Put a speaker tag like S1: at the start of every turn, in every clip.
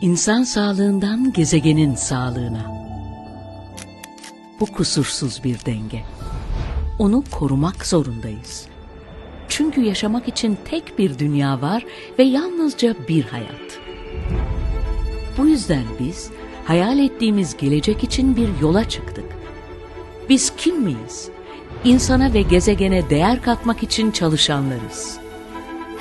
S1: İnsan sağlığından gezegenin sağlığına. Bu kusursuz bir denge. Onu korumak zorundayız. Çünkü yaşamak için tek bir dünya var ve yalnızca bir hayat. Bu yüzden biz hayal ettiğimiz gelecek için bir yola çıktık. Biz kim miyiz? İnsana ve gezegene değer katmak için çalışanlarız.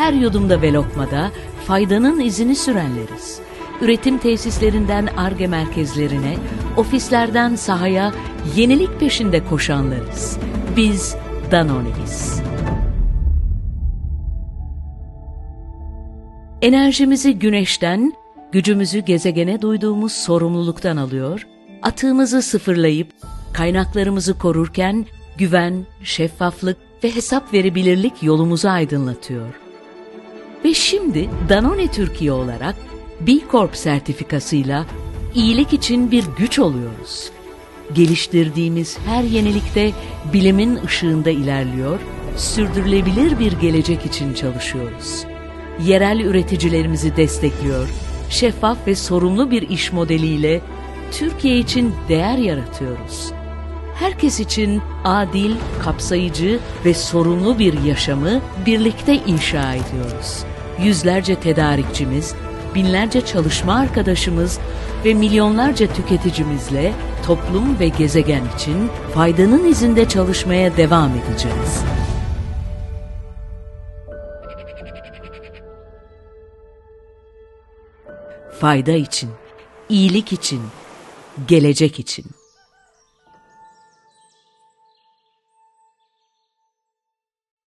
S1: Her yudumda ve lokmada faydanın izini sürenleriz. Üretim tesislerinden ARGE merkezlerine, ofislerden sahaya yenilik peşinde koşanlarız. Biz Danone'yiz. Enerjimizi güneşten, gücümüzü gezegene duyduğumuz sorumluluktan alıyor, atığımızı sıfırlayıp kaynaklarımızı korurken güven, şeffaflık ve hesap verebilirlik yolumuzu aydınlatıyor. Ve şimdi Danone Türkiye olarak B Corp sertifikasıyla iyilik için bir güç oluyoruz. Geliştirdiğimiz her yenilikte bilimin ışığında ilerliyor, sürdürülebilir bir gelecek için çalışıyoruz. Yerel üreticilerimizi destekliyor, şeffaf ve sorumlu bir iş modeliyle Türkiye için değer yaratıyoruz. Herkes için adil, kapsayıcı ve sorumlu bir yaşamı birlikte inşa ediyoruz. Yüzlerce tedarikçimiz, binlerce çalışma arkadaşımız ve milyonlarca tüketicimizle toplum ve gezegen için faydanın izinde çalışmaya devam edeceğiz. Fayda için, iyilik için, gelecek için.